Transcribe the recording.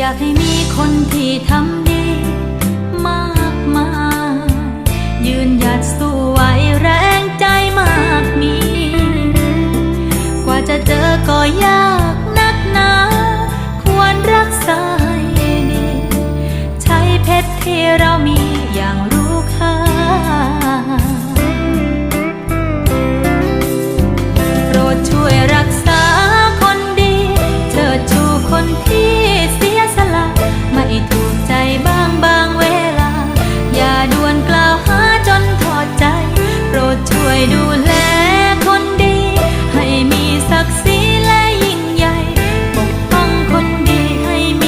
อยากให้มีคนที่ทำดีมากมายยืนหยัดสู้ไหวแรงใจมากมี กว่าจะเจอก็ยากนักหนา ควรรักษาดีใช้เพชรที่เรามี